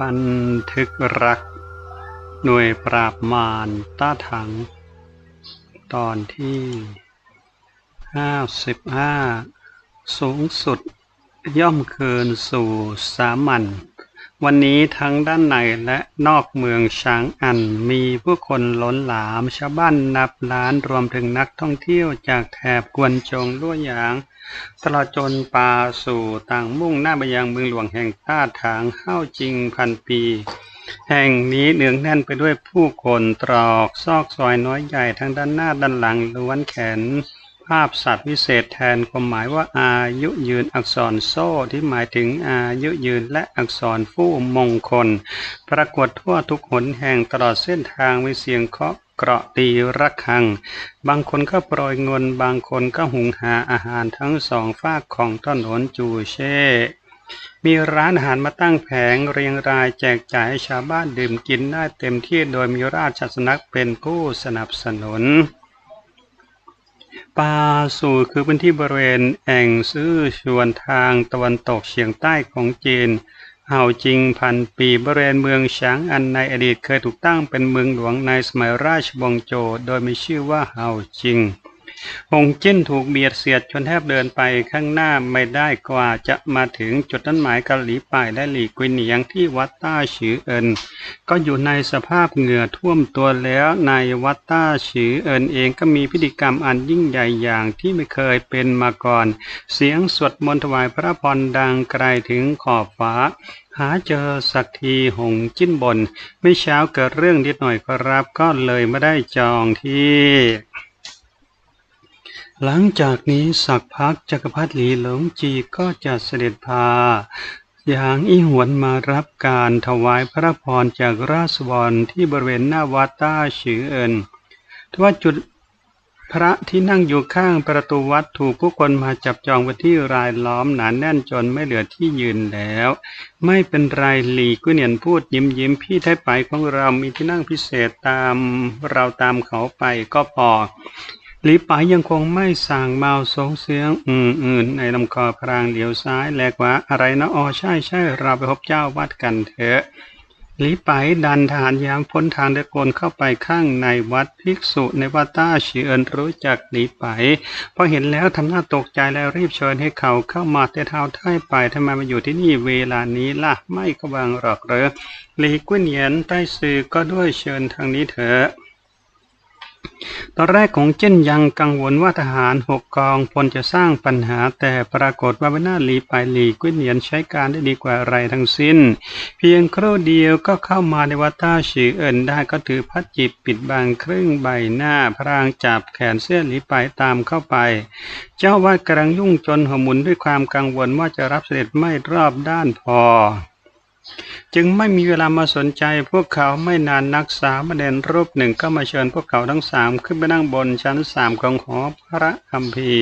บันทึกรัก หน่วยปราบมารต้าถัง ตอนที่ห้าสิบห้าสูงสุดย่อมเกินสู่สามัญวันนี้ทั้งด้านในและนอกเมืองช้างอันมีผู้คนล้นหลามชาวบ้านนับล้านรวมถึงนักท่องเที่ยวจากแถบกวนจงลั่วหยาง ตลอดจนป่าสู่ต่างมุ่งหน้าไปยังเมืองหลวงแห่งต้าถางเข้าจริงพันปี แห่งนี้เนืองแน่นไปด้วยผู้คนตรอกซอกซอยน้อยใหญ่ทั้งด้านหน้าด้านหลังล้วนแขน ภาพสัตว์วิเศษแทนความหมายว่าอายุยืนอักษรโซ่ที่หมายถึงอายุยืนและอักษรผู้มงคล ปรากฏทั่วทุกหนแห่งตลอดเส้นทางมีเสียงเคาะ เกราะตีระฆัง บางคนก็โปรยเงิน บางคนก็หุงหาอาหารทั้งสองฝากของถนนจูเช่มีร้านอาหารมาตั้งแผงเรียงรายแจกจ่ายให้ชาวบ้านดื่มกินได้เต็มที่โดยมีราชสนักเป็นผู้สนับสนุนปาสู่คือพื้นที่บริเวณแอ่งซื่อชวนทางตะวันตกเฉียงใต้ของจีน เห่าจริงพันปีบริเวณเมืองฉางอันในอดีตเคยถูกตั้งเป็นเมืองหลวงในสมัยราชวงศ์โจวโดยมีชื่อว่าเห่าจริง หงจิ้นถูกเบียดเสียดจนแทบเดินไปข้างหน้าไม่ได้กว่าจะมาถึงจุดนั้นหมายกะหลีป่ายและหลีกุยเหนียงที่วัดต้าฉือเอิน ก็อยู่ในสภาพเหงื่อท่วมตัวแล้วในวัดต้าฉือเอินเองก็มีพิธีกรรมอันยิ่งใหญ่อย่างที่ไม่เคยเป็นมาก่อน เสียงสวดมนต์ถวายพระพรดังไกลถึงขอบฟ้าหาเจอสักทีหงจิ้นบน ไม่เช้าเกิดเรื่องนิดหน่อยครับก็เลยไม่ได้จองที่ หลังจากนี้สักพักจักรพรรดิหลีหลงจีก็จะเสด็จพาอย่างอีหวนมารับการถวายพระพรจากราษฎรที่บริเวณหน้าวัดต้าฉือเอินทว่าจุดพระที่นั่งอยู่ข้างประตูวัดถูกผู้คนมาจับจองไว้ที่รายล้อมหนานแน่นจนไม่เหลือที่ยืนแล้ว ไม่เป็นไรหลีกุเนียนพูดยิ้มยิ้มพี่ไทยไปของเรามีที่นั่งพิเศษตามเราตามเขาไปก็พอ หลีไปยังคงไม่สั่งเมาสงเสียง อืมอืนในลำคอพรางเหลียวซ้ายแลกว่าอะไรนะอ๋อใช่ใช่เราไปพบเจ้าวัดกันเถอะหลีไปดันทหารยามพ้นทางตะโกนเข้าไปข้างในวัดภิกษุในวัดต้าเฉียนรู้จักหลีไปพอเห็นแล้วทำหน้าตกใจแล้วรีบเชิญให้เขาเข้ามาแต่เท้าท้ไปทำไมมาอยู่ที่นี่เวลานี้ล่ะไม่กวังหรอกเรอหลีกุ้ยเหนียนใต้สื่อก็ด้วยเชิญทางนี้เถอะ ตอนแรกของเจ้นยังกังวลว่าทหารหกกองพลจะสร้างปัญหา แต่ปรากฏว่าไม่น่าหลีไปหลีกุ้ยเหนียนใช้การได้ดีกว่าอะไรทั้งสิ้น เพียงครู่เดียวก็เข้ามาในวัดต้าชื่อเอินได้ก็ถือพัดจิบปิดบังครึ่งใบหน้าพรางจับแขนเสื้อหลีไปตามเข้าไป เจ้าว่ากำลังยุ่งจนหัวหมุนด้วยความกังวลว่าจะรับเสด็จไม่รอบด้านพอ จึงไม่มีเวลามาสนใจพวกเขาไม่นานนักสามเณรรูปหนึ่งก็มาเชิญพวกเขาทั้งสามขึ้นไปนั่งบนชั้นสามของหอพระคัมภี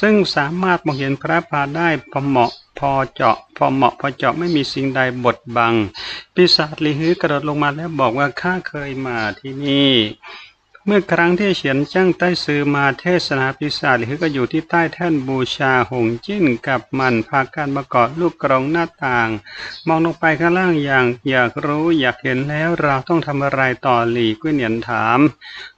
ซึ่งสามารถมองเห็นพระพาได้พอเหมาะพอเจาะ พอเหมาะพอเจาะไม่มีสิ่งใดบดบัง ปีศาจลีฮือกระโดดลงมาแล้วบอกว่าข้าเคยมาที่นี่ เมื่อครั้งที่เฉียนจ้างใต้ซื้อมาเทศนาปีศาจหรือก็อยู่ที่ใต้แท่นบูชาหงจิ้นกับมันพากันมาเกาะลูกกรงหน้าต่าง มองลงไปข้างล่างอย่างอยากรู้อยากเห็นแล้วเราต้องทำอะไรต่อหลีกุ้ยเหนียนถาม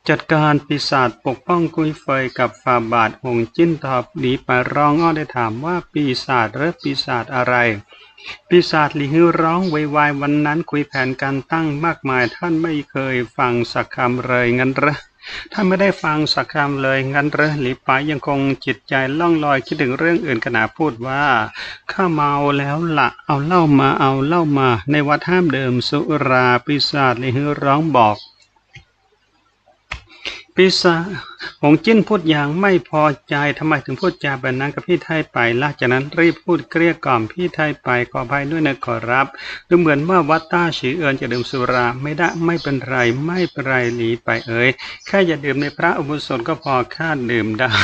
จัดการปีศาจปกป้องกุยเฟยกับฝ่าบาทหงจิ้นตอบหลีไปร้องอ้อได้ถามว่าปีศาจหรือปีศาจอะไร ปีศาจหลีฮือร้องไวายวันนั้นคุยแผนการตั้งมากมาย ท่านไม่เคยฟังสักคำเลยงั้นหรอถ้านไม่ได้ฟังสักคำเลยงั้นหรอหลีไปยังคงจิตใจล่องลอยคิดถึงเรื่องอื่นขณะพูดว่า ข้าเมาแล้วละเอาเหล้ามาเอาเหล้ามา ในวัดห้ามเดิมสุราปีศาจหลีฮือร้องบอก ปีศาจหงจิ้นพูดอย่างไม่พอใจทำไมถึงพูดจาแบบนั้นกับพี่ไทยไปล่ะจากนั้นรีบพูดเกลี้ยกล่อมพี่ไทยไปขออภัยด้วยนะขอรับ ดูเหมือนว่าวัตต้าฉีเอิญจะดื่มสุราไม่ได้ไม่เป็นไรไม่เป็นไรหลีไปเอ่ยแค่อย่าดื่มในพระอุโบสถก็พอค่าดื่มได้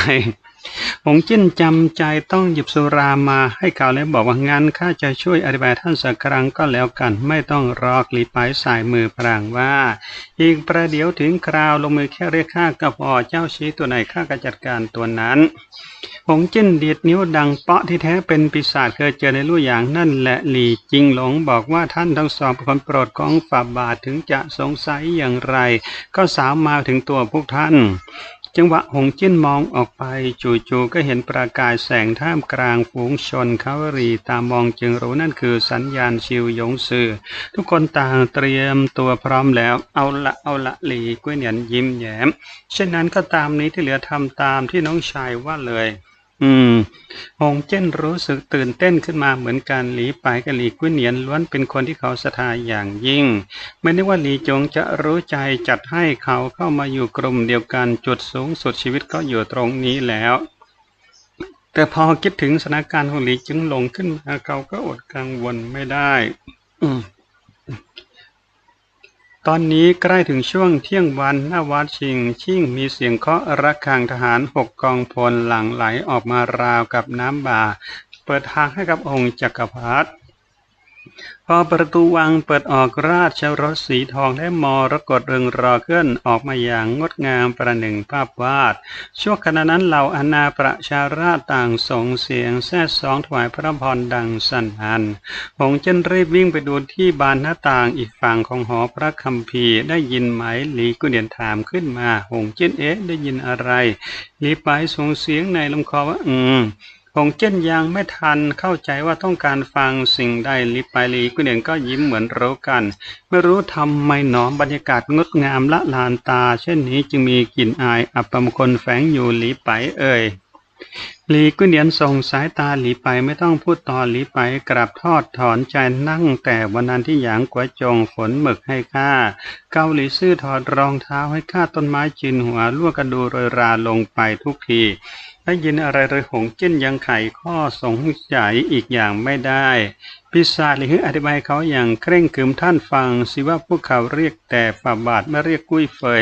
หงจิ้นจำใจต้องหยิบสุรามาให้เขาแล้วบอกว่างั้นข้าจะช่วยอธิบายท่านสักครั้งก็แล้วกัน ไม่ต้องรอกลีไปสายมือพรางว่า อีกประเดี๋ยวถึงคราวลงมือแค่เรียกข้าก็พอเจ้าชี้ตัวไหนข้าก็จัดการตัวนั้นหงจิ้นดีดนิ้วดังเปาะที่แท้เป็นปีศาจเคยเจอในลู่อย่างนั่นแหละหลีจริงหลงบอกว่าท่านทั้งสองเป็นคนโปรดของฝ่าบาทถึงจะสงสัยอย่างไร ก็สาวมาถึงตัวพวกท่าน จังหวะหงจิ้นมองออกไปจู่ๆก็เห็นประกายแสงท่ามกลางฝูงชนเขารีตามองจึงรู้นั่นคือสัญญาณชิวยงซือทุกคนต่างเตรียมตัวพร้อมแล้ว เอาละเอาละหลีกุ้ยเหนียนยิ้มแย้มเช่นนั้นก็ตามนี้ที่เหลือทำตามที่น้องชายว่าเลย อืมหงเจ้นรู้สึกตื่นเต้นขึ้นมาเหมือนกันหลีไปกับหลีกุ้ยเหนียนล้วนเป็นคนที่เขาศรัทธาอย่างยิ่ง ไม่ได้ว่าหลีจงจะรู้ใจจัดให้เขาเข้ามาอยู่กลุ่มเดียวกันจุดสูงสุดชีวิตก็อยู่ตรงนี้แล้ว แต่พอคิดถึงสถานการณ์ของหลีจึงหลงขึ้นมาเขาก็อดกังวลไม่ได้ อืม ตอนนี้ใกล้ถึงช่วงเที่ยงวันหน้าวัดชิง ชิ่งมีเสียงเคาะระฆังทหารหกกองพลหลั่งไหลออกมาราวกับน้ำบ่า เปิดทางให้กับองค์จักรพรรดิ พอประตูวังเปิดออกราชรถสีทองและมรกตเริงรอเคลื่อนออกมาอย่างงดงามประหนึ่งภาพวาด ช่วงขณะนั้นเหล่าอาณาประชาราชต่างส่งเสียงแซ่สองถวายพระพรดังสั่นหันหงเจนรีบวิ่งไปดูที่บานหน้าต่างอีกฝั่งของหอพระคัมภีร์ได้ยินไหมหลีกุเดียนถามขึ้นมา หงเจนเอ๊ะได้ยินอะไรหลีไปส่งเสียงในลำคอว่า อืม งเจ้นยังไม่ทันเข้าใจว่าต้องการฟังสิ่งใดลิปไปลีกุเด่นก็ยิ้มเหมือนรู้กัน ไม่รู้ทำไมหนอบรรยากาศงดงามละลานตา เช่นนี้จึงมีกลิ่นอายอับปมคลแฝงอยู่หลีไปเอ่ยหลีกุเดียนส่งสายตาหลีไปไม่ต้องพูดต่อหลีไปกราบทอดถอนใจนั่งแต่วันนั้นที่หยางกัวจงฝนหมึกให้ข้าเกาหลีซื่อถอดรองเท้าให้ข้าต้นไม้จินหัวลวกกระดูโรยราลงไปทุกที ได้ยินอะไรเลยหงจิ้นยังไขข้อสงสัยอีกอย่างไม่ได้พิศาจหรืออธิบายเขาอย่างเคร่งขรึมท่านฟังสิว่าพวกเขาเรียกแต่ฝ่าบาทไม่เรียกกุ้ยเฟย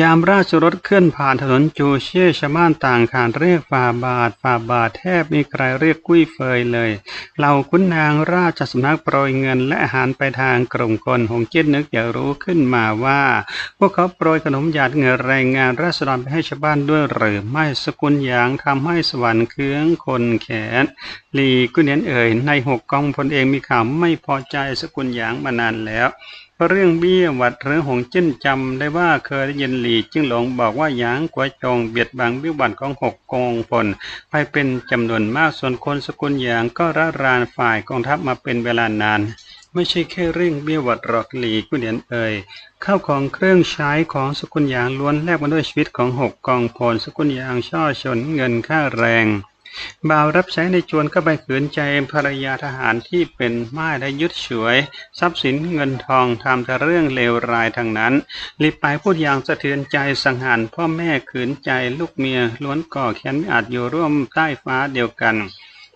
ยามราชรถเคลื่อนผ่านถนนจูเช่ชาวบ้านต่างขานเรียกฝ่าบาทฝ่าบาทแทบมีใครเรียกกุ้ยเฟยเลยเหล่าขุนนางราชสำนักโปรยเงินและอาหารไปทางกลุ่มคนหงเจิ้นนึกอยากรู้ขึ้นมาว่า พวกเขาโปรยขนมหยาดเงินแรงงานราษฎรไปให้ชาวบ้านด้วยหรือไม่สกุลหยางทำให้สวรรค์เคืองคนแขนลีกุเนียนเอ่ยในหกกองพลเองมีข่าวไม่พอใจสกุลหยางมานานแล้ว เรื่องเบี้ยหวัดหรือหงจิ้นจำได้ว่าเคยได้ยินหลีจิ้งหลงบอกว่าหยางกัวจงเบียดบังเบี้ยหวัดของหกกองพลไปเป็นจำนวนมากส่วนคนสกุลหยางก็ระรานฝ่ายกองทัพมาเป็นเวลานาน ไม่ใช่แค่เรื่องเบี้ยหวัดหรอกหลีกุเนียนเอ่ยข้าวของเครื่องใช้ของสกุลหยางล้วนแลกมาด้วยชีวิตของหกกองพลสกุลหยางช่อชนเงินค่าแรง บ่าวรับใช้ในจวนก็ไปขืนใจภรรยาทหารที่เป็นม่ายได้ยึดฉวยทรัพย์สินเงินทองทำแต่เรื่องเลวร้ายทั้งนั้นรีบไปพูดอย่างสะเทือนใจสังหารพ่อแม่ขืนใจลูกเมียล้วนก่อแค้นไม่อาจอยู่ร่วมใต้ฟ้าเดียวกัน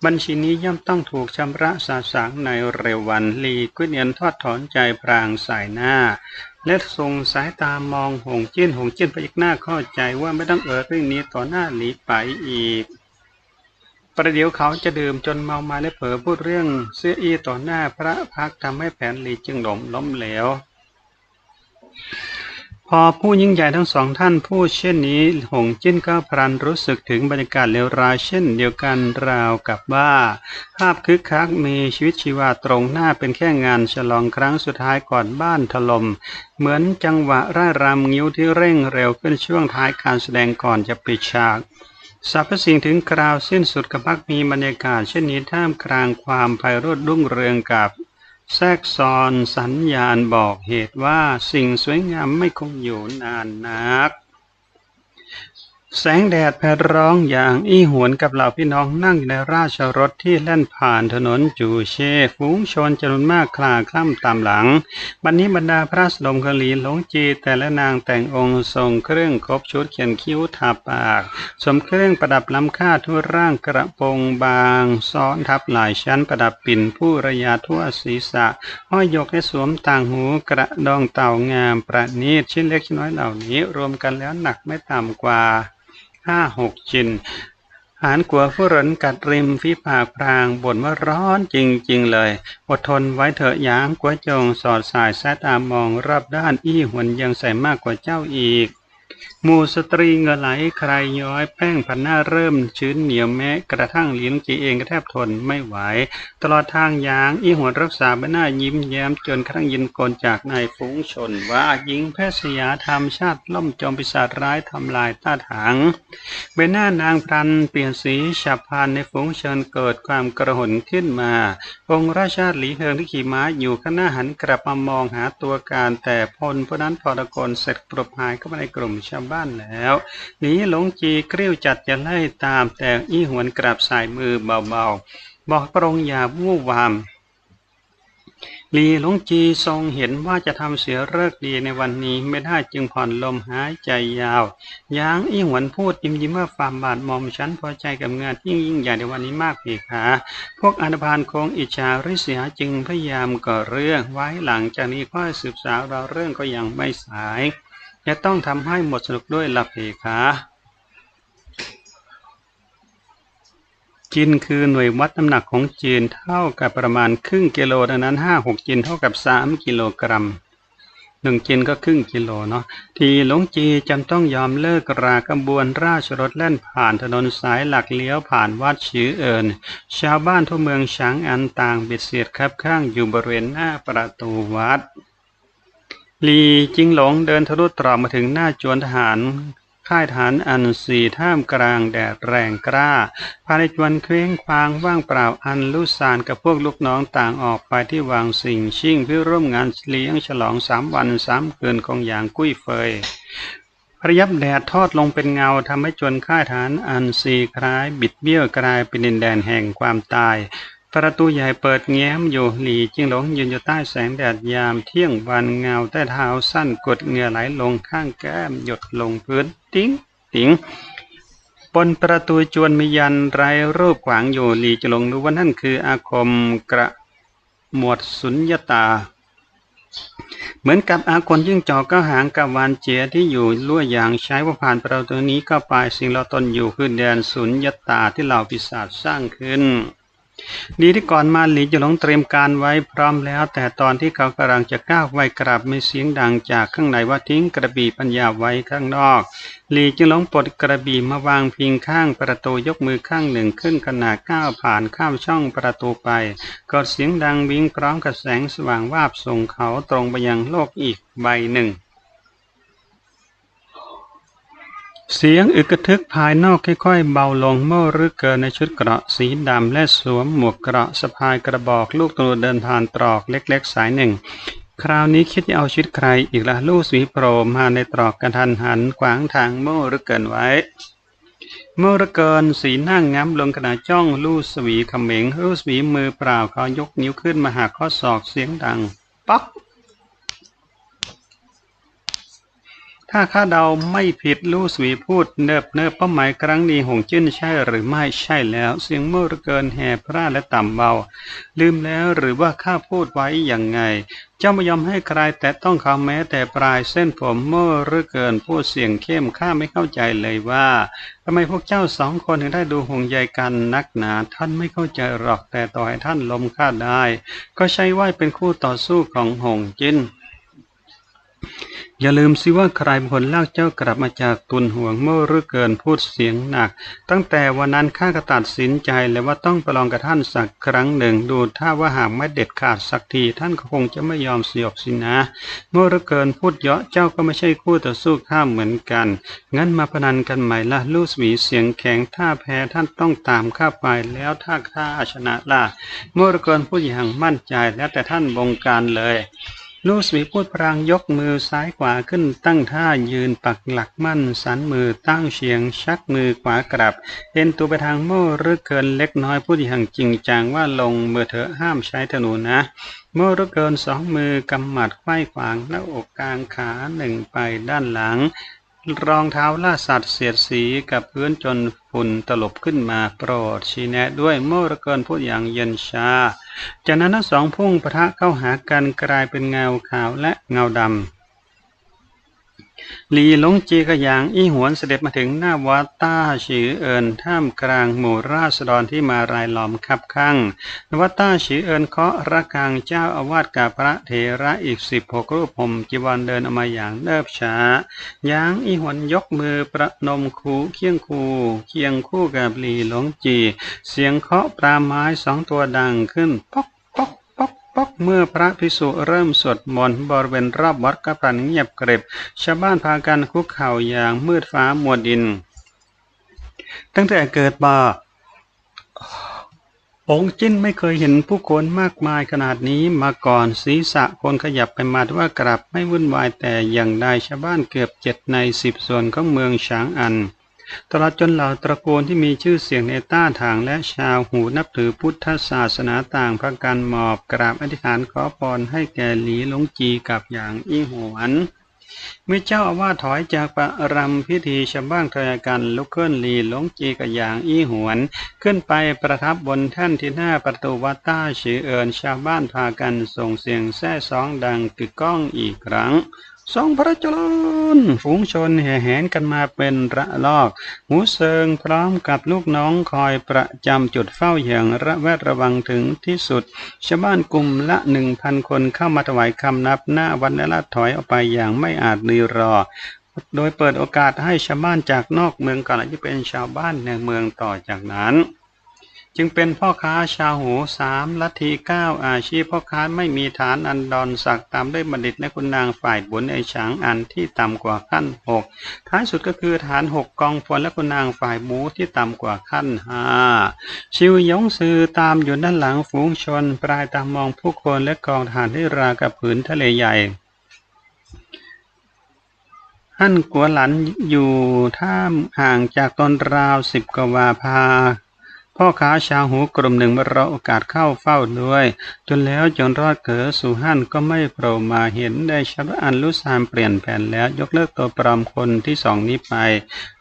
บัญชีนี้ย่อมต้องถูกชำระสาสางในเร็ววันลีกุ้ยเนียนทอดถอนใจพรางสายหน้า และส่งสายตามองหงจิ้นหงจิ้นไปอีกหน้าเข้าใจว่าไม่ต้องเอ่ยเรื่องนี้ต่อหน้าหลีไปอีก ประเดี๋ยวเขาจะดื่มจนเมามาและเผลอพูดเรื่องเสื้ออี้ต่อหน้าพระพักตร์ทำให้แผนหลีจึงหลมล้มเหลว พอผู้ยิ่งใหญ่ทั้งสองท่านพูดเช่นนี้หงจิ้นก็พลันรู้สึกถึงบรรยากาศเลวร้ายเช่นเดียวกันราวกับว่า ภาพคึกคักมีชีวิตชีวาตรงหน้าเป็นแค่งานฉลองครั้งสุดท้ายก่อนบ้านถล่มเหมือนจังหวะร่ายรำงิ้วที่เร่งเร็วขึ้นช่วงท้ายการแสดงก่อนจะปิดฉาก สรรพสิ่งถึงคราวสิ้นสุดกับพักมีบรรยากาศเช่นนี้ท่ามกลางความไพโราะรุ่งเรืองกับ แทรกซ้อนสัญญาณบอกเหตุว่าสิ่งสวยงามไม่คงอยู่นานนัก แสงแดดแผดร้องอย่างอี้หวนกับเหล่าพี่น้องนั่งอยู่ในราชรถที่แล่นผ่านถนนจูเช่ฝูงชนจำนวนมากคลาคล่ำตามหลัง บัดนนี้บรรดาพระสดมกลีหลงจีแต่และนางแต่งองค์ทรงเครื่องครบชุดเขียนคิ้วทาปากสวมเครื่องประดับล้ำค่าทั่วร่างกระโปรงบางซ้อนทับหลายชั้นประดับปิ่นผู้ระยาทั่วศีรษะ ห้อยยกและสวมต่างหูกระดองเต่างามประณีตชิ้นเล็กชิ้นน้อยเหล่านี้ รวมกันแล้วหนักไม่ต่ำกว่า ห้าหกชินหานกัวผู้หรนกัดริมฝีปากพรางบ่นว่าร้อนจริงๆเลย อดทนไว้เถอะยางกัวจงสอดสายสายตามองรอบด้านอี้หวนยังใส่มากกว่าเจ้าอีก หมู่สตรีเงไหลใครย้อยแป้งพันหน้าเริ่มชื้นเหนียวแม้กระทั่งลิ้นจีเองก็แทบทนไม่ไหว ตลอดทางยางอีหัวรักษาใบหน้ายิ้มแย้มจนกระทั่งยินกลจากนายฝูงชน ว่าหญิงแพทย์สยาธรรมชาติล่มจอมปิศาจร้ายทำลายต้าถางใบหน้านางพรันเปลี่ยนสีฉับพลันในฝูงชนเกิดความกระหนขึ้นมา องค์ราชาหลีเฮิงที่ขี่ม้าอยู่ข้างหน้าหันกลับมามองหาตัวการแต่พลผู้นั้นพอตะโกนเสร็จปรบหายเข้ามาในกลุ่มชาวบ้านแล้ว หนีหลงจีกริ้วจัดจะไล่ตามแต่อี้หวนกราบสายมือเบาๆ บอกพรงอย่าวู่วามลีหลงจีทรงเห็นว่าจะทำเสียเลิกดีในวันนี้ไม่ได้จึงผ่อนลมหายใจยาวยางอี้หวนพูดยิ้มยิ้มว่าฟามบาดมอมฉันพอใจกับงานที่ยิ่งใหญ่ในวันนี้มากพีขาพวกอนุบาลคงอิจฉาริษยาจึงพยายามก่อเรื่องไว้หลังจากนี้ค่อยสืบสาวเราเรื่องก็ยังไม่สาย จะต้องทำให้หมดสนุกด้วยหลับเพขาจินคือหน่วยวัดน้ำหนักของจีนเท่ากับประมาณครึ่งกิโลดังนั้นห้าหกจินเท่ากับสามกิโลกรัมหนึ่งจินก็ครึ่งกิโลเนาะทีหลงจีจำต้องยอมเลิกรากระบวนราชรถแล่นผ่านถนนสายหลักเลี้ยวผ่านวัดชื่อเอินชาวบ้านทั่วเมืองฉางอันต่างเบียดเสียดคับข้างอยู่บริเวณหน้าประตูวัด ลีจิงหลงเดินทะลุตรอกมาถึงหน้าจวนทหารค่ายฐานอันสีท่ามกลางแดดแรงกล้า ภายในจวนเคว้งคว้างว่างเปล่าอันลุสานกับพวกลูกน้องต่างออกไปที่วางสิ่งชิ่งเพื่อร่วมงานเลี้ยงฉลองสามวันสามคืนของอย่างกุ้ยเฟยพระยับแดดทอดลงเป็นเงาทำให้จวนค่ายฐานอันสีคล้ายบิดเบี้ยวกลายเป็นดินแดนแห่งความตาย ประตูใหญ่เปิดแง้มอยู่หลีจิงหลงยืนอยู่ใต้แสงแดดยามเที่ยงวันเงาใต้เท้าสั้นกดเหงื่อไหลลงข้างแก้มหยดลงพื้นติ้งติ๋งบนประตูจวนมียันไรรูปขวางอยู่หลีจะลงรู้ว่านั่นคืออาคมกระหมวดสุญญตา เหมือนกับอาคนยิ่งจอกก็หางกับวานเจียที่อยู่ลั่วอย่างใช้ว่าผ่านประตูนี้ก็ไปสิ่งเราตนอยู่คือแดนสุญญตาที่เหล่าปิศาจสร้างขึ้น ดีที่ก่อนมาหลีจะหลงเตรียมการไว้พร้อมแล้ว แต่ตอนที่เขากำลังจะก้าวไปกราบมีเสียงดังจากข้างในว่าทิ้งกระบี่ปัญญาไว้ข้างนอก หลีจึงหลงปลดกระบี่มาวางพิงข้างประตูยกมือข้างหนึ่งขึ้นขณะก้าวผ่านข้ามช่องประตูไปกดเสียงดังวิ่งพร้อมกับแสงสว่างวาบส่งเขาตรงไปยังโลกอีกใบหนึ่ง เสียงอึกทึกภายนอกค่อยๆเบาลงเมื่อรึกเกินในชุดเกราะสีดำและสวมหมวกเกราะสะพายกระบอกลูกตูเดินผ่านตรอกเล็กๆ สายหนึ่ง คราวนี้คิดจะเอาชีวิตใครอีกละลูกสีโปรมาในตรอกกระทันหันขวางทางเมื่อรึกเกินไว้ เมื่อรึกเกินสีนั่งง้ำลงขณะจ้องลูสวีขมิงลูสวีมือเปล่าเขายกนิ้วขึ้นมาหาข้อศอกเสียงดัง ป๊อก ถ้าข้าเดาไม่ผิดลู่สวีพูดเนิบเนิบเป้าหมายครั้งนี้หงจิ้นใช่หรือไม่ใช่แล้ว เสียงเมื่อเกินแห่พระและต่ำเบา ลืมแล้วหรือว่าข้าพูดไว้อย่างไง เจ้าไม่ยอมให้ใครแต่ต้องเขาแม้แต่ปลายเส้นผมเมื่อเรือเกินพูดเสียงเข้มข้าไม่เข้าใจเลยว่าทำไมพวกเจ้าสองคนถึงได้ดูห่วงใยกันนักหนา ท่านไม่เข้าใจหรอกแต่ต่อให้ท่านลมข้าได้ ก็ใช่ว่าเป็นคู่ต่อสู้ของหงจิ้น อย่าลืมสิว่าใครเป็นคนลากเจ้ากลับมาจากตุนห่วงเมื่อรึเกินพูดเสียงหนัก ตั้งแต่วันนั้นข้าก็ตัดสินใจเลยว่าต้องประลองกับท่านสักครั้งหนึ่ง ดูถ้าว่าหากไม่เด็ดขาดสักทีท่านก็คงจะไม่ยอมสยบสินะ เมื่อรึเกินพูดเยาะเจ้าก็ไม่ใช่คู่ต่อสู้ข้ามเหมือนกัน งั้นมาพนันกันใหม่ละลูสวีเสียงแข็งถ้าแพ้ท่านต้องตามข้าไปแล้วถ้าข้าชนะล่ะเมื่อรึเกินพูดอย่างมั่นใจแล้วแต่ท่านบงการเลย ลูสวีพูดพรางยกมือซ้ายขวาขึ้นตั้งท่ายืนปักหลักมั่น สันมือตั้งเฉียง ชักมือขวากลับเอ็นตัวไปทางโม่รึกเกินเล็กน้อยพูดอย่างจริงจังว่าลงมือเถอะห้ามใช้ธนูนะ โม่รึกเกินสองมือกำหมัดไขว้ขวางหน้าอกกลางขาหนึ่งไปด้านหลัง รองเท้าล่าสัตว์เสียดสีกับพื้นจนฝุ่นตลบขึ้นมาโปรดชี้แนะด้วยเมื่อระเกินพูดอย่างเย็นชา จากนั้นทั้งสองพุ่งปะทะเข้าหากันกลายเป็นเงาขาวและเงาดำ ลีหลงจีกระยางอี้หวนเสด็จมาถึงหน้าวัดต้าฉีเอินท่ามกลางหมู่ราษฎรที่มารายล้อมคับข้างวัดต้าฉีเอินเคาะระฆังเจ้าอาวาสกับพระเถระอีกสิบหกรูปผมจีวรเดินออกมาอย่างเนิบช้ายางอี้หวนยกมือประนมคูเคียงคูเคียงคู่กับหลีหลงจี เสียงเคาะปลาไม้สองตัวดังขึ้นปอก เมื่อพระภิกษุเริ่มสวดมนต์บริเวณรอบวัดก็พลันเงียบกริบ ชาวบ้านพากันคุกเข่าอย่างมืดฟ้ามัวดิน ตั้งแต่เกิดมาองค์จิ้นไม่เคยเห็นผู้คนมากมายขนาดนี้มาก่อนศีรษะคนขยับไปมาว่ากลับไม่วุ่นวายแต่อย่างใดชาวบ้านเกือบเจ็ดในสิบส่วนของเมืองฉางอัน ตลอดจนเหล่าตระกูลที่มีชื่อเสียงในต้าทางและชาวหูนับถือพุทธศาสนาต่างพระกันหมอบกราบอธิษฐานขอพรให้แก่หลีหลงจีกับอย่างอิหวน เมื่อเจ้าอาวาสถอยจากประรำพิธีชาวบ้านทอยกันลุกขึ้นลีหลงจีกับอย่างอีหวน ขึ้นไปประทับบนแท่นที่หน้าประตูวัดต้าชือเอิญชาวบ้านพากันส่งเสียงแซ่สองดังกึกก้องอีกครั้ง ทรงพระเจริญฝูงชนแห่แหนกันมาเป็นระลอก หูเซิงพร้อมกับลูกน้องคอยประจำจุดเฝ้าอย่างระแวดระวังถึงที่สุด ชาวบ้านกลุ่มละหนึ่งพันคนเข้ามาถวายคำนับหน้าวันและละถอยออกไปอย่างไม่อาจลือรอ โดยเปิดโอกาสให้ชาวบ้านจากนอกเมืองก่อนที่เป็นชาวบ้านในเมืองต่อจากนั้น จึงเป็นพ่อค้าชาวหูสามลัทธิเก้าอาชีพพ่อค้าไม่มีฐานอันดอนศักตามด้วยบัณฑิตและคุณนางฝ่ายบุญไอฉางอันที่ต่ำกว่าขั้นหกท้ายสุดก็คือฐานหกกองพลและคุณนางฝ่ายบูที่ต่ำกว่าขั้นห้าชิวยงซือตามอยู่ด้านหลังฝูงชน ปลายตามมองผู้คนและกองทหารที่รากับผืนทะเลใหญ่หั่นกัวหลันอยู่ท่ามห่างจากตนราวสิบกว่าพา พ่อค้าชาวหูกลุ่มหนึ่งมารอโอกาสเข้าเฝ้าด้วย จนแล้วจนรอดเกิดสุหันก็ไม่โผล่มาเห็นได้ชัดอันลุสามเปลี่ยนแผนแล้วยกเลิกตัวปลอมคนที่สองนี้ไป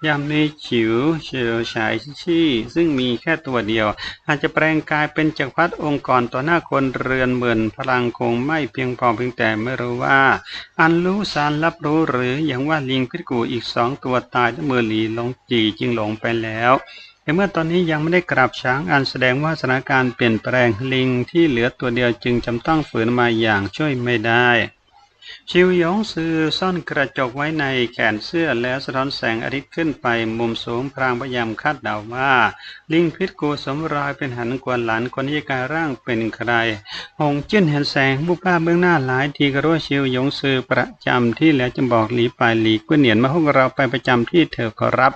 ยามนี้ฉิวเฉียวฉายชี่ ซึ่งมีแค่ตัวเดียว อาจจะแปลงกายเป็นจักรพรรดิองค์กรต่อหน้าคนเรือนเหมือนพลังคงไม่เพียงพอเพียงแต่ไม่รู้ว่า อันรู้สารรับรู้หรืออย่างว่าลิงพิกูอีกสองตัวตายด้วยมือหลีลงจีจึงหลงไปแล้ว แต่เมื่อตอนนี้ยังไม่ได้กราบช้างอันแสดงว่าสถานการณ์เปลี่ยนแปลงลิงที่เหลือตัวเดียวจึงจำต้องฝืนมาอย่างช่วยไม่ได้ ชิวยงซือซ่อนกระจกไว้ในแขนเสื้อแล้วสะท้อนแสงอาทิตย์ขึ้นไปมุมสูงพรางพยายามคาดเดาว่า ลิงพิษกูสมรายเป็นหันกวนหลานคนที่กายร่างเป็นใคร หงจิ้นเห็นแสงบุป้าเบื้องหน้าหลายทีกระรู้ชิวยงซือประจำที่แล้วจะบอกหลีไปหลีกุ้เหนียนมาพวกเราไปประจำที่เธอขอรับ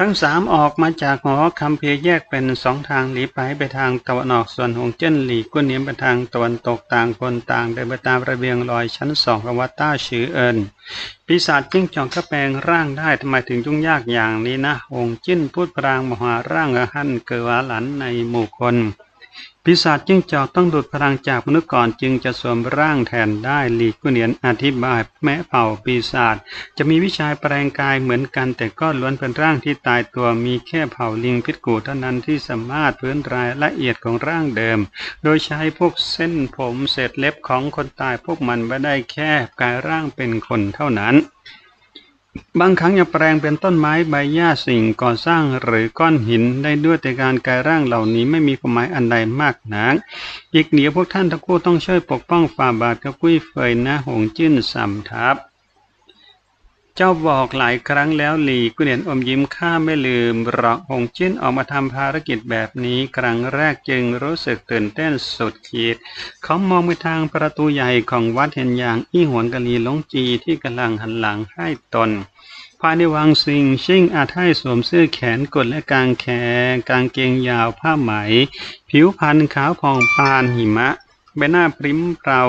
ทั้งสามออกมาจากหอคำเพียแยกเป็นสองทางหลีไปไปทางตะวันออกส่วนหงเจิ้นหลีกุ้นเนียมไปทางตะวันตกต่างคนต่างเดินไปตามระเบียงลอยชั้นสองของวัดต้าชือเอิญปีศาจจิ้งจอกกระแปลงร่างได้ทำไมถึงยุ่งยากอย่างนี้นะหงจิ้นพูดพรางมหาร่างหันเกวาหลันในหมู่คน ปีศาจจิ้งจอกต้องดูดพลังจากมนุษย์ก่อนจึงจะสวมร่างแทนได้หลีกุเนียนอธิบาย แม้เผ่าปีศาจจะมีวิชาแปลงกายเหมือนกันแต่ก็ล้วนเป็นร่างที่ตายตัวมีแค่เผ่าลิงพิษกูเท่านั้นที่สามารถพื้นรายละเอียดของร่างเดิม โดยใช้พวกเส้นผมเศษเล็บของคนตายพวกมันไม่ได้แค่กายร่างเป็นคนเท่านั้น บางครั้งยังแปลงเป็นต้นไม้ใบหญ้าสิ่งก่อสร้างหรือก้อนหินได้ด้วยแต่การกายร่างเหล่านี้ไม่มีความหมายอันใดมากนักอีกเหนียวพวกท่านทั้งคู่ต้องช่วยปกป้องฝ่าบาทกับกุ้ยเฟยนะหงจิ้นสำทับ เจ้าบอกหลายครั้งแล้วหลีกุเนียนอมยิ้มข้าไม่ลืมหรอกหงจิ้นออกมาทำภารกิจแบบนี้ ครั้งแรกจึงรู้สึกตื่นเต้นสุดขีด เขามองไปทางประตูใหญ่ของวัดเห็นอย่างอี้หวนกะลีลงจีที่กำลังหันหลังให้ตนภายในวังสิงชิ่งอาจให้สวมเสื้อแขนกดและกางแขนกางเกงยาวผ้าไหม ผิวพรรณขาวผ่องพานหิมะใบหน้าพริ้มเปรา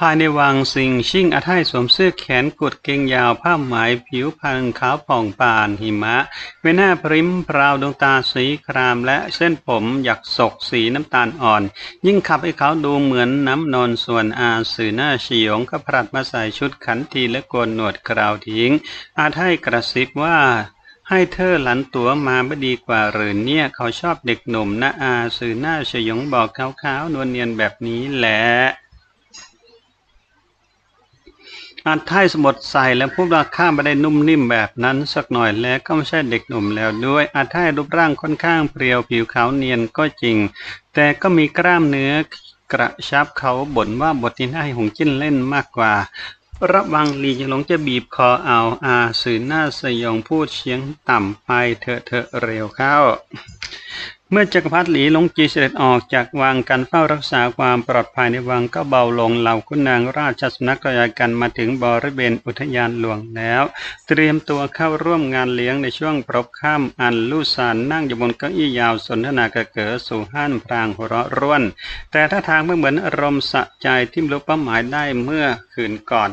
ภายในวังสิงชิ่งอาไทยสวมเสื้อแขนกุดเกงยาวผ้าไหมผิวพรรณขาวผ่องปานหิมะใบหน้าพริมพราวดวงตาสีครามและเส้นผมหยักศกสีน้ำตาลอ่อน ยิ่งขับให้เขาดูเหมือนน้ำนนส่วนอาสื่อหน้าเฉียงก็พลัดมาใส่ชุดขันทีและโกนหนวดคราวทิ้ง อาไทยกระซิบว่าให้เธอหลันตัวมาไม่ดีกว่าหรือเนี่ยเขาชอบเด็กหนุ่มนะอาสื่อหน้าชยงบอกขาวๆนวลเนียนแบบนี้แหละ อาจท้ายสมดใส่แล้วพูดว่าข้าไม่ได้นุ่มนิ่มแบบนั้นสักหน่อยแล้วก็ไม่ใช่เด็กหนุ่มแล้วด้วยอาจท้ายรูปร่างค่อนข้างเพรียวผิวขาวเนียนก็จริง แต่ก็มีกล้ามเนื้อกระชับเขาบ่นว่าบทที่ให้หงจิ้นเล่นมากกว่า ระวังลีจะหลงจะบีบคอเอาอาสื่อหน้าสยองพูดเสียงต่ำไปเถอะเถอะเร็วเข้า เมื่อจักรพรรดิหลีหลงจีเสด็จออกจากวังการเฝ้ารักษาความปลอดภัยในวังก็เบาลงเหล่าคุณนางราชสำนักรายกันมาถึงบริเวณอุทยานหลวงแล้ว เตรียมตัวเข้าร่วมงานเลี้ยงในช่วงปรบข้ามอันลู่สานนั่งอยู่บนเก้าอี้ยาวสนทนากระเก๋สู่ห้านพรางหัวเราะร่วน แต่ถ้าทางไม่เหมือนอารมณ์สะใจที่รู้เป้าหมายได้เมื่อคืนก่อน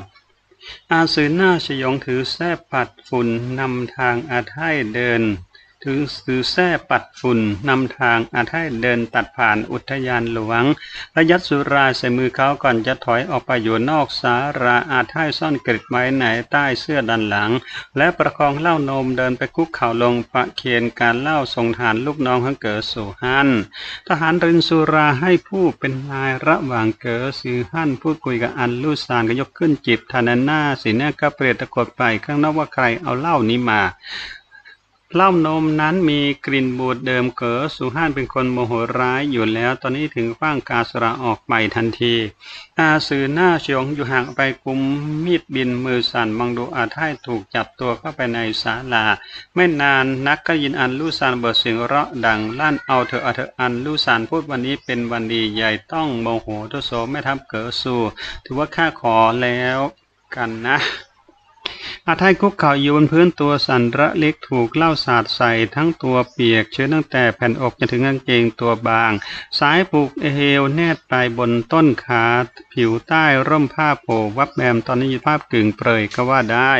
อาสือหน้าชยงถือแส้ปัดฝุ่นนำทางอาไทยเดิน ถือสือแส้ปัดฝุ่นนำทางอาท้ายเดินตัดผ่านอุทยานหลวงระยัดสุราใส่มือเขาก่อนจะถอยออกไปอยู่นอกสาราอาท้ายซ่อนกริดไม้ไหนใต้เสื้อด้านหลัง และประคองเล่านมเดินไปคุกเข่าลงประเคียนการเล่าส่งฐานลูกน้องของเก๋อสู่ฮันทหารรินสุราให้ผู้เป็นนายระหว่างเก๋อสื่อฮันพูดคุยกับอันลูซานก็ยกขึ้นจิบทานาน่าสีหน้าก็เปรียตะกดไปข้างนอกว่าใครเอาเหล้านี้มา เหล้านมนั้นมีกลิ่นบูดเดิมเก๋อสุฮานเป็นคนโมโหร้ายอยู่แล้ว ตอนนี้ถึงฟ้างกาสระออกไปทันทีอาสื่อหน้าชงอยู่ห่างไปกุมมีดบินมือสั่นมองดูอาท้ายถูกจับตัวเข้าไปในศาลา ไม่นานนักก็ยินอันลูซานเบิดเสียงเราะดังลั่นเอาเถอะเอาเถอะอันลูซานพูดวันนี้เป็นวันดีใหญ่ต้องโมโหทุโสไม่ทำเก๋อสู่ถือว่าข้าขอแล้วกันนะ อาทัยคุกเข่าอยู่บนพื้นตัวสันระเล็กถูกเล่าสาดใส่ทั้งตัวเปียก เชื้อตั้งแต่แผ่นอกจนถึงกางเกงตัวบาง สายผูกเอวแนบไปบนต้นขา ผิวใต้ร่มผ้าโผวับแบมตอนนี้ภาพกึ่งเปรยก็ว่าได้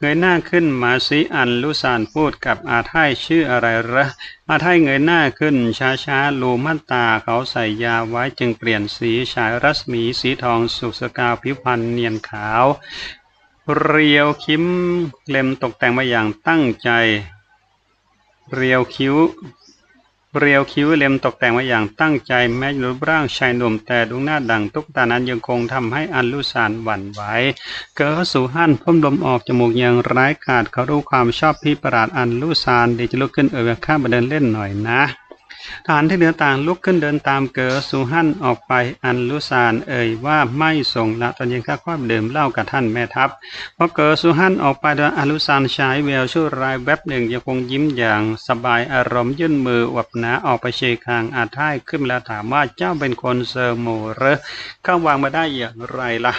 เงยหน้าขึ้นมาสีอันลุสานพูดกับอาทัยชื่ออะไรระอาทัยเงยหน้าขึ้นช้าช้าลูมั่นตาเขาใส่ยาไว้จึงเปลี่ยนสีฉายรัศมีสีทองสุกสกาวผิวพรรณเนียนขาว เรียวคิ้มเล็มตกแต่งมาอย่างตั้งใจ เรียวคิ้ว เรียวคิ้วเล็มตกแต่งมาอย่างตั้งใจ แม้รูปร่างชายหนุ่มแต่ดวงหน้าดังตุกตานั้นยังคงทำให้อันลุสานหวั่นไหวเกิดสู่หั่นพ่มลมออกจมูกอย่างร้ายกาจเขารู้ความชอบพิปราดอันลุสานเดี๋ยวจะลุกขึ้นเออข้ามมาเดินเล่นหน่อยนะ ทหารที่เหลือต่างลุกขึ้นเดินตามเก๋อสุฮั่นออกไปอันลุซานเอ่ยว่าไม่ส่งละตอนเยังข้าความเดิมเล่ากับท่านแม่ทัพพอเก๋อสุฮั่นออกไปโดยอันลุซานใช้แววชั่วรายแวบหนึ่งยังคงยิ้มอย่างสบายอารมณ์ยื่นมืออวบหนาออกไปเชยคางอาท้ายขึ้นแล้วถามว่าเจ้าเป็นคนเซอร์โมเรเข้าวางมาได้อย่างไรล่ะ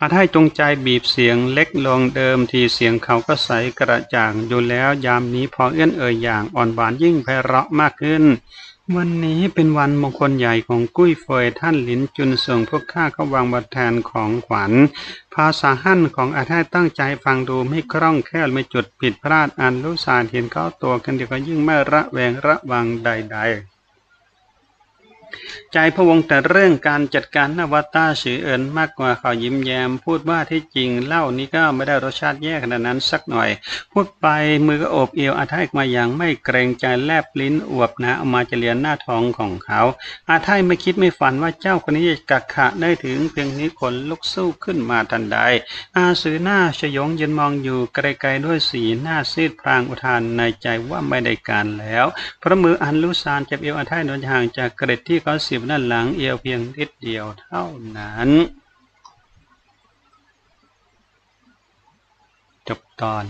อาท้ายจงใจบีบเสียงเล็กลงเดิมทีเสียงเขาก็ใสกระจ่างอยู่แล้วยามนี้พอเอื้อนเอ่ยอย่างอ่อนหวานยิ่งไพเราะมากขึ้น วันนี้เป็นวันมงคลใหญ่ของกุ้ยเฟยท่านหลินจุนส่งพวกข้าเข้าวางบัตรแทนของขวัญ ภาษาหั่นของอาท้ายตั้งใจฟังดูไม่คล่องแคล่วไม่จุดผิดพลาดอันรู้สารเห็นเขาตัวกันเดียวก็ยิ่งไม่ระแวงระวังใด ๆ ใจพวงแต่เรื่องการจัดการนวัตตาสือเอิญมากกว่าเขายิ้มแย้ม พูดว่าที่จริงเหล้านี้ก็ไม่ได้รสชาติแย่ขนาดนั้นสักหน่อย พูดไปมือก็โอบเอวอาทัยมาอย่างไม่เกรงใจแลบลิ้นอวบนะเอามาจะเลียนหน้าท้องของเขา อาทัยไม่คิดไม่ฝันว่าเจ้าคนนี้จะกักขะได้ถึงเพียงนี้คนลุกสู้ขึ้นมาทันใด อาสือหน้าชยงยืนมองอยู่ไกลๆด้วยสีหน้าซีดพรางอุทานในใจว่าไม่ได้การแล้วพระมืออันลุสานจับเอวอาทัยโดนห่างจากเกร็ดที่ขาสิบด้านหลังเอวเพียงนิดเดียวเท่านั้น จบตอน